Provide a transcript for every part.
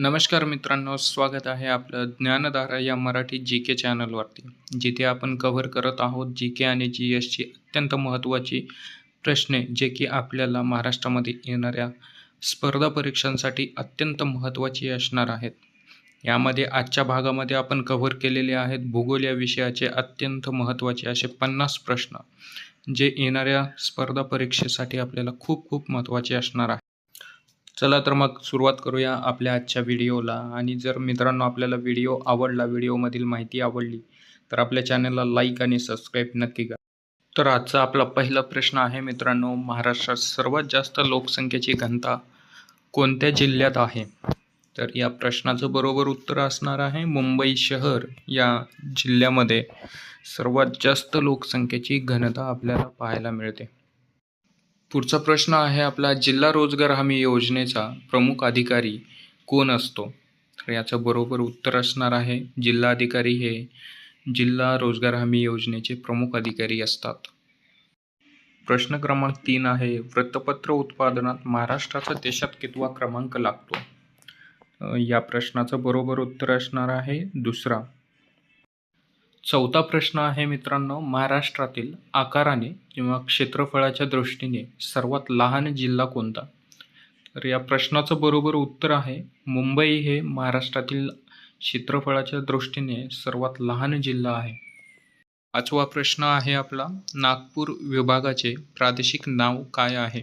नमस्कार मित्रांनो स्वागत आहे आपलं ज्ञानधारा या मराठी जी के चॅनलवरती जिथे आपण कव्हर करत आहोत जी के आणि जी एसची अत्यंत महत्त्वाची प्रश्ने जे की आपल्याला महाराष्ट्रामध्ये येणाऱ्या स्पर्धा परीक्षांसाठी अत्यंत महत्त्वाची असणार आहेत. यामध्ये आजच्या भागामध्ये आपण कव्हर केलेले आहेत भूगोल या विषयाचे अत्यंत महत्त्वाचे असे पन्नास प्रश्न जे येणाऱ्या स्पर्धा परीक्षेसाठी आपल्याला खूप खूप महत्त्वाचे असणार आहे चला तर मग सुरुवात करूया आपल्या आजच्या व्हिडिओला. आणि जर मित्रांनो आपल्याला व्हिडिओ आवडला व्हिडिओमधील माहिती आवडली तर आपल्या चॅनलला लाईक आणि सबस्क्राईब नक्की करा. तर आजचा आपला पहिला प्रश्न आहे मित्रांनो महाराष्ट्रात सर्वात जास्त लोकसंख्येची घनता कोणत्या जिल्ह्यात आहे? तर या प्रश्नाचं बरोबर उत्तर असणार आहे मुंबई शहर या जिल्ह्यामध्ये सर्वात जास्त लोकसंख्येची घनता आपल्याला पाहायला मिळते. पुढचा प्रश्न आहे आपला जिल्हा रोजगार हमी योजनेचा प्रमुख अधिकारी कोण असतो? तर याचं बरोबर उत्तर असणार आहे जिल्हा अधिकारी हे जिल्हा रोजगार हमी योजनेचे प्रमुख अधिकारी असतात. प्रश्न क्रमांक तीन आहे वृत्तपत्र उत्पादनात महाराष्ट्राचा देशात कितवा क्रमांक लागतो? या प्रश्नाचं बरोबर उत्तर असणार आहे दुसरा. चौथा प्रश्न आहे मित्रांनो महाराष्ट्रातील आकाराने किंवा क्षेत्रफळाच्या दृष्टीने सर्वात लहान जिल्हा कोणता? तर या प्रश्नाचं बरोबर उत्तर आहे मुंबई हे महाराष्ट्रातील क्षेत्रफळाच्या दृष्टीने सर्वात लहान जिल्हा आहे. पाचवा प्रश्न आहे आपला नागपूर विभागाचे प्रादेशिक नाव काय आहे?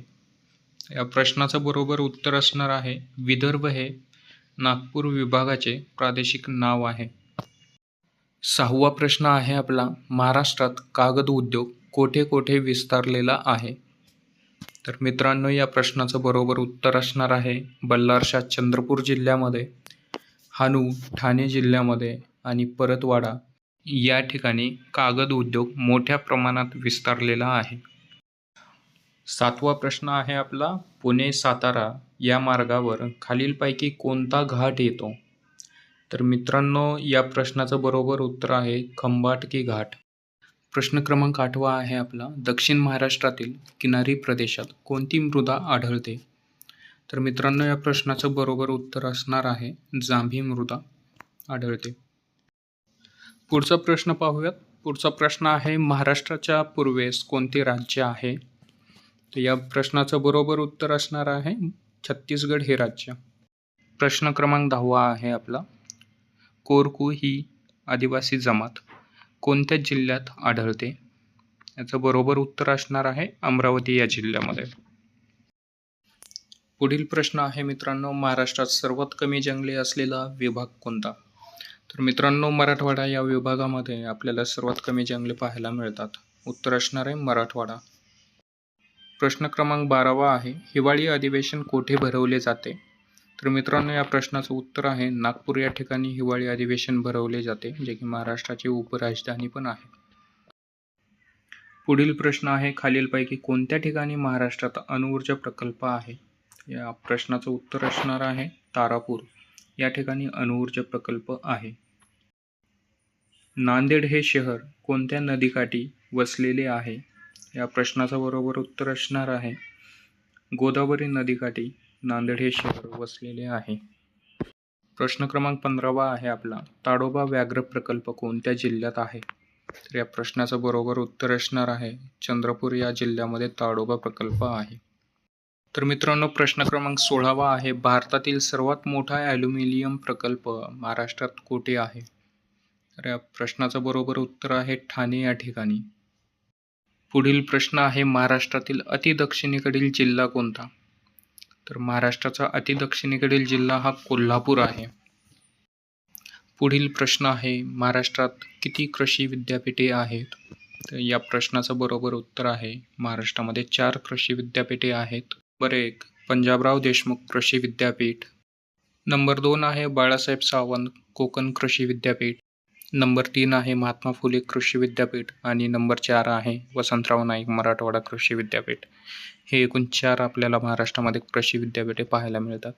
या प्रश्नाचं बरोबर उत्तर असणार आहे विदर्भ हे नागपूर विभागाचे प्रादेशिक नाव आहे. सहावा प्रश्न आहे आपला. महाराष्ट्रात कागद उद्योग कोठे कोठे विस्तारलेला आहे? तर मित्रांनो या प्रश्नाचं बरोबर उत्तर असणार आहे बल्लारशा चंद्रपूर जिल्ह्यामध्ये हानू ठाणे जिल्ह्यामध्ये आणि परतवाडा. या ठिकाणी कागद उद्योग मोठ्या प्रमाणात विस्तारलेला आहे. सातवा प्रश्न आहे आपला. पुणे सातारा या मार्गावर खालीलपैकी कोणता घाट येतो? तर मित्रांनो या प्रश्नाचं बरोबर उत्तर आहे खंबाटकी घाट. प्रश्न क्रमांक आठवा आहे आपला. दक्षिण महाराष्ट्रातील किनारी प्रदेशात कोणती मृदा आढळते? तर मित्रांनो या प्रश्नाचं बरोबर उत्तर असणार आहे जांभी मृदा आढळते. पुढचा प्रश्न पाहूयात. पुढचा प्रश्न आहे महाराष्ट्राच्या पूर्वेस कोणते राज्य आहे? तर या प्रश्नाचं बरोबर उत्तर असणार आहे छत्तीसगड हे राज्य. प्रश्न क्रमांक दहावा आहे आपला. कोरकू ही आदिवासी जमात कोणत्या जिल्ह्यात आढळते? याचं बरोबर उत्तर असणार आहे अमरावती या जिल्ह्यामध्ये. पुढील प्रश्न आहे मित्रांनो महाराष्ट्रात सर्वात कमी जंगले असलेला विभाग कोणता? तर मित्रांनो मराठवाडा या विभागामध्ये आपल्याला सर्वात कमी जंगले पाहायला मिळतात. उत्तर असणार आहे मराठवाडा. प्रश्न क्रमांक बारावा आहे हिवाळी अधिवेशन कोठे भरवले जाते? तर मित्रांनो या प्रश्नाचं उत्तर आहे नागपूर या ठिकाणी हिवाळी अधिवेशन भरवले जाते जे की महाराष्ट्राची उपराजधानी पण आहे. पुढील प्रश्न आहे खालीलपैकी कोणत्या ठिकाणी महाराष्ट्रात अणुऊर्जा प्रकल्प आहे? या प्रश्नाचं उत्तर असणार आहे तारापूर या ठिकाणी अणुऊर्जा प्रकल्प आहे. नांदेड हे शहर कोणत्या नदीकाठी वसलेले आहे? या प्रश्नाचं बरोबर उत्तर असणार आहे गोदावरी नदीकाठी नांदेड हे शहर वसलेले आहे. प्रश्न क्रमांक पंधरावा आहे आपला. ताडोबा व्याघ्र प्रकल्प कोणत्या जिल्ह्यात आहे? तर या प्रश्नाचं बरोबर उत्तर असणार आहे चंद्रपूर या जिल्ह्यामध्ये ताडोबा प्रकल्प आहे. तर मित्रांनो प्रश्न क्रमांक सोळावा आहे भारतातील सर्वात मोठा ॲल्युमिनियम प्रकल्प महाराष्ट्रात कोठे आहे? तर या प्रश्नाचं बरोबर उत्तर आहे ठाणे या ठिकाणी. पुढील प्रश्न आहे महाराष्ट्रातील अतिदक्षिणेकडील जिल्हा कोणता? तर महाराष्ट्राचा अतिदक्षिणेकडील जिल्हा हा कोल्हापूर आहे. पुढील प्रश्न आहे महाराष्ट्रात किती कृषी विद्यापीठे आहेत? तर या प्रश्नाचं बरोबर उत्तर आहे महाराष्ट्रामध्ये चार कृषी विद्यापीठे आहेत. नंबर एक पंजाबराव देशमुख कृषी विद्यापीठ. नंबर दोन आहे बाळासाहेब सावंत कोकण कृषी विद्यापीठ. नंबर तीन आहे महात्मा फुले कृषी विद्यापीठ आणि नंबर चार आहे वसंतराव नाईक मराठवाडा कृषी विद्यापीठ. हे एकूण चार आपल्याला महाराष्ट्रामध्ये कृषी विद्यापीठे पाहायला मिळतात.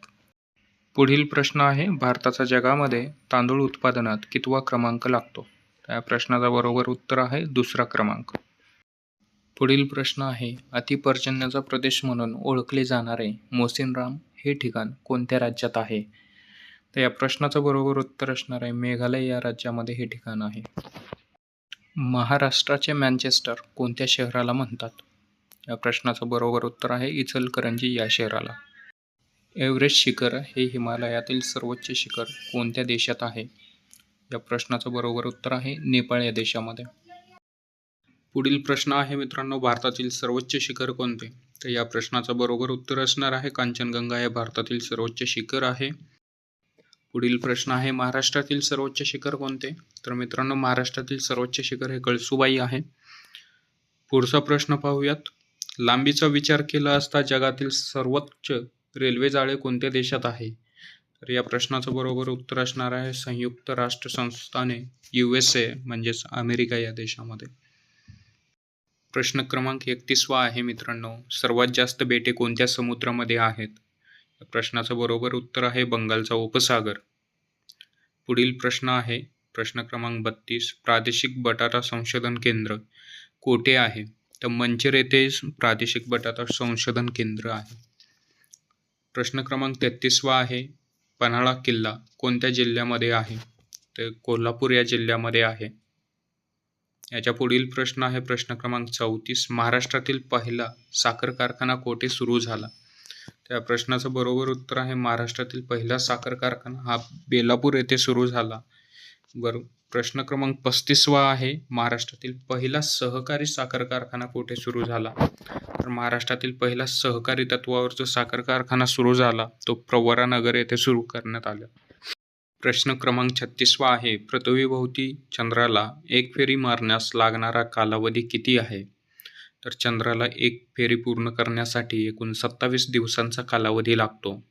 पुढील प्रश्न आहे भारताचा जगामध्ये तांदूळ उत्पादनात कितवा क्रमांक लागतो? त्या प्रश्नाचा बरोबर उत्तर आहे दुसरा क्रमांक. पुढील प्रश्न आहे अतिपर्जन्याचा प्रदेश म्हणून ओळखले जाणारे मोसिनराम हे ठिकाण कोणत्या राज्यात आहे? तर या प्रश्नाचं बरोबर उत्तर असणार आहे. मेघालय या राज्यामध्ये हे ठिकाण आहे. महाराष्ट्राचे मॅन्चेस्टर कोणत्या शहराला म्हणतात? या प्रश्नाचं बरोबर उत्तर आहे इचलकरंजी या शहराला. एव्हरेस्ट शिखर हे हिमालयातील सर्वोच्च शिखर कोणत्या देशात आहे? या प्रश्नाचं बरोबर उत्तर आहे नेपाळ या देशामध्ये. पुढील प्रश्न आहे मित्रांनो भारतातील सर्वोच्च शिखर कोणते? तर या प्रश्नाचं बरोबर उत्तर असणार आहे कांचनगंगा हे भारतातील सर्वोच्च शिखर आहे. पुढील प्रश्न आहे महाराष्ट्रातील सर्वोच्च शिखर कोणते? तर मित्रांनो महाराष्ट्रातील सर्वोच्च शिखर हे कळसुबाई आहे. पुढचा प्रश्न पाहूयात. लांबीचा विचार केला असता जगातील सर्वोच्च रेल्वे जाळे कोणत्या देशात आहे? तर या प्रश्नाचं बरोबर उत्तर असणार आहे संयुक्त राष्ट्र संस्थाने यू एस ए म्हणजेच अमेरिका या देशामध्ये. प्रश्न क्रमांक एकतीसवा आहे मित्रांनो सर्वात जास्त बेटे कोणत्या समुद्रामध्ये आहेत? प्रश्नाचं बरोबर उत्तर आहे बंगालचा उपसागर. पुढील प्रश्न आहे प्रश्न क्रमांक बत्तीस प्रादेशिक बटाटा संशोधन केंद्र कोठे आहे? तर मंचर येथे प्रादेशिक बटाटा संशोधन केंद्र आहे. प्रश्न क्रमांक तेहतीसवा आहे पन्हाळा किल्ला कोणत्या जिल्ह्यामध्ये आहे? तर कोल्हापूर या जिल्ह्यामध्ये आहे. याच्या पुढील प्रश्न आहे प्रश्न क्रमांक चौतीस महाराष्ट्रातील पहिला साखर कारखाना कोठे सुरू झाला? त्या प्रश्नाचं बरोबर उत्तर आहे. महाराष्ट्रातील पहिला साखर कारखाना हा बेलापूर येथे सुरू झाला. बरं प्रश्न क्रमांक पस्तीसवा आहे. महाराष्ट्रातील पहिला सहकारी साखर कारखाना कुठे सुरू झाला? तर महाराष्ट्रातील पहिला सहकारी तत्वावर जो साखर कारखाना सुरू झाला तो प्रवरानगर येथे सुरू करण्यात आला. प्रश्न क्रमांक छत्तीसवा आहे. पृथ्वीभोवती चंद्राला एक फेरी मारण्यास लागणारा कालावधी किती आहे? तर चंद्राला एक फेरी पूर्ण करण्यासाठी एकूण सत्तावीस दिवसांचा कालावधी लागतो.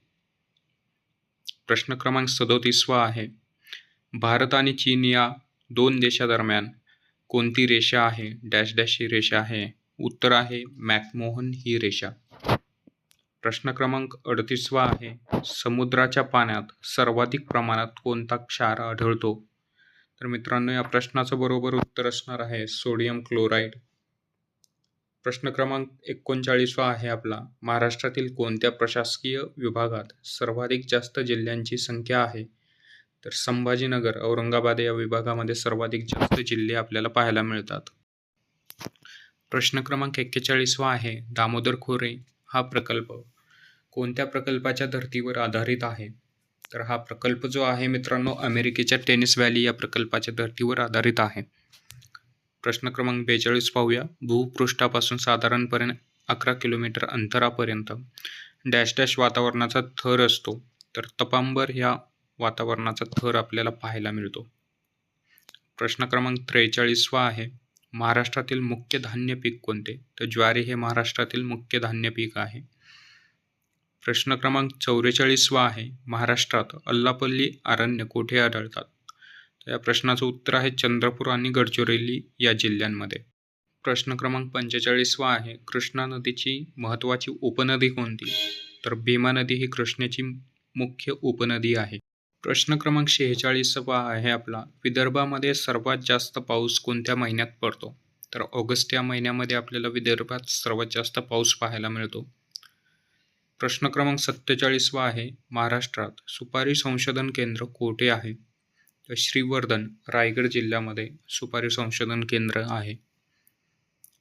प्रश्न क्रमांक सदोतीसवा आहे. भारत आणि चीन या दोन देशादरम्यान कोणती रेषा आहे? डॅश डॅश ही रेषा आहे. उत्तर आहे मॅकमोहन ही रेषा. प्रश्न क्रमांक अडतीसवा आहे. समुद्राच्या पाण्यात सर्वाधिक प्रमाणात कोणता क्षार आढळतो? तर मित्रांनो या प्रश्नाचं बरोबर उत्तर असणार आहे सोडियम क्लोराईड. प्रश्न क्रमांक एकोणचाळीसवा आहे आपला. महाराष्ट्रातील कोणत्या प्रशासकीय विभागात सर्वाधिक जास्त जिल्ह्यांची संख्या आहे? तर संभाजीनगर औरंगाबाद या विभागामध्ये सर्वाधिक जास्त जिल्हे आपल्याला पाहायला मिळतात. प्रश्न क्रमांक एक्केचाळीसवा आहे दामोदर खोरे. हा प्रकल्प कोणत्या प्रकल्पाच्या धर्तीवर आधारित आहे? तर हा प्रकल्प जो आहे मित्रांनो अमेरिकेच्या टेनिस व्हॅली या प्रकल्पाच्या धर्तीवर आधारित आहे. प्रश्न क्रमांक बेचाळीस पाहूया. भूपृष्ठापासून साधारणपणे अकरा किलोमीटर अंतरापर्यंत डॅश डॅश वातावरणाचा थर असतो. तर तपांबर ह्या वातावरणाचा थर आपल्याला पाहायला मिळतो. प्रश्न क्रमांक त्रेचाळीसवा आहे. महाराष्ट्रातील मुख्य धान्य पीक कोणते? तर ज्वारी हे महाराष्ट्रातील मुख्य धान्य पीक आहे. प्रश्न क्रमांक चौवेचाळीसवा आहे. महाराष्ट्रात अल्लापल्ली अरण्य कोठे आढळतात? या प्रश्नाचं उत्तर आहे चंद्रपूर आणि गडचिरोली या जिल्ह्यांमध्ये. प्रश्न क्रमांक पंचेचाळीसवा आहे कृष्णा नदीची महत्त्वाची उपनदी कोणती? तर भीमा नदी ही कृष्णेची मुख्य उपनदी आहे. प्रश्न क्रमांक शेहेचाळीसवा आहे आपला विदर्भामध्ये सर्वात जास्त पाऊस कोणत्या महिन्यात पडतो? तर ऑगस्ट या महिन्यामध्ये आपल्याला विदर्भात सर्वात जास्त पाऊस पाहायला मिळतो. प्रश्न क्रमांक सत्तेचाळीसवा आहे महाराष्ट्रात सुपारी संशोधन केंद्र कोठे आहे? श्रीवर्धन रायगड जिल्ह्यामध्ये सुपारी संशोधन केंद्र आहे.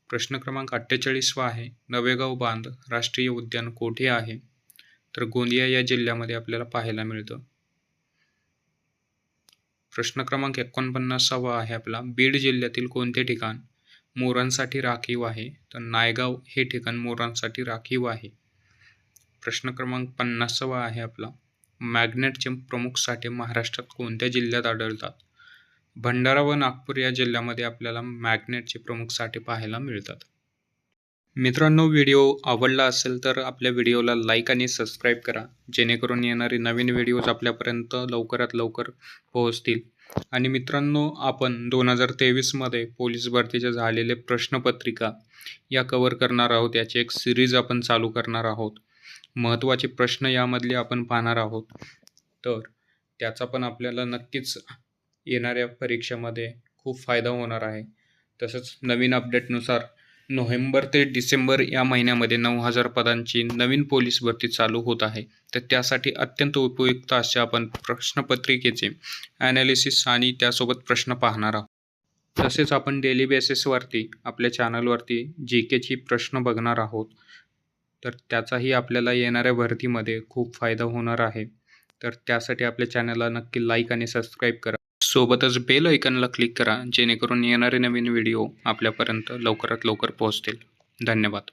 प्रश्न क्रमांक अठ्ठेचाळीसवा आहे. नवेगाव बांध राष्ट्रीय उद्यान कोठे आहे? तर गोंदिया या जिल्ह्यामध्ये आपल्याला पाहायला मिळतं. प्रश्न क्रमांक एकोणपन्नासावा आहे आपला. बीड जिल्ह्यातील कोणते ठिकाण मोरांसाठी राखीव आहे? तर नायगाव हे ठिकाण मोरांसाठी राखीव आहे. प्रश्न क्रमांक पन्नासावा आहे आपला. मॅग्नेटचे प्रमुख साठे महाराष्ट्रात कोणत्या जिल्ह्यात आढळतात? भंडारा व नागपूर या जिल्ह्यामध्ये आपल्याला मॅग्नेटचे प्रमुख साठे पाहायला मिळतात. मित्रांनो व्हिडिओ आवडला असेल तर आपल्या व्हिडिओला लाईक आणि सबस्क्राईब करा जेणेकरून येणारे नवीन व्हिडिओज आपल्यापर्यंत लवकरात लवकर पोहोचतील. आणि मित्रांनो आपण दोन हजार तेवीसमध्ये पोलीस भरतीचे झालेले प्रश्नपत्रिका या कवर करणार आहोत. याची एक सिरीज आपण चालू करणार आहोत. महत्त्वाचे प्रश्न यामधले आपण पाहणार आहोत. तर त्याचा पण आपल्याला नक्कीच येणाऱ्या परीक्षेमध्ये खूप फायदा होणार आहे. तसंच नवीन अपडेटनुसार नोव्हेंबर ते डिसेंबर या महिन्यामध्ये नऊ हजार पदांची नवीन पोलीस भरती चालू होत आहे. तर त्यासाठी अत्यंत उपयुक्त असे आपण प्रश्नपत्रिकेचे ॲनालिसिस आणि त्यासोबत प्रश्न पाहणार आहोत. तसेच आपण डेली बेसिसवरती आपल्या चॅनलवरती जी केची प्रश्न बघणार आहोत. तर त्याचाही आपल्याला येणाऱ्या भरतीमध्ये खूप फायदा होणार आहे. तर त्यासाठी आपल्या चॅनलला नक्की लाईक आणि सबस्क्राईब करा. सोबतच बेल ऐकनला क्लिक करा जेणेकरून येणारे नवीन व्हिडिओ आपल्यापर्यंत लवकरात लवकर पोहोचतील. धन्यवाद.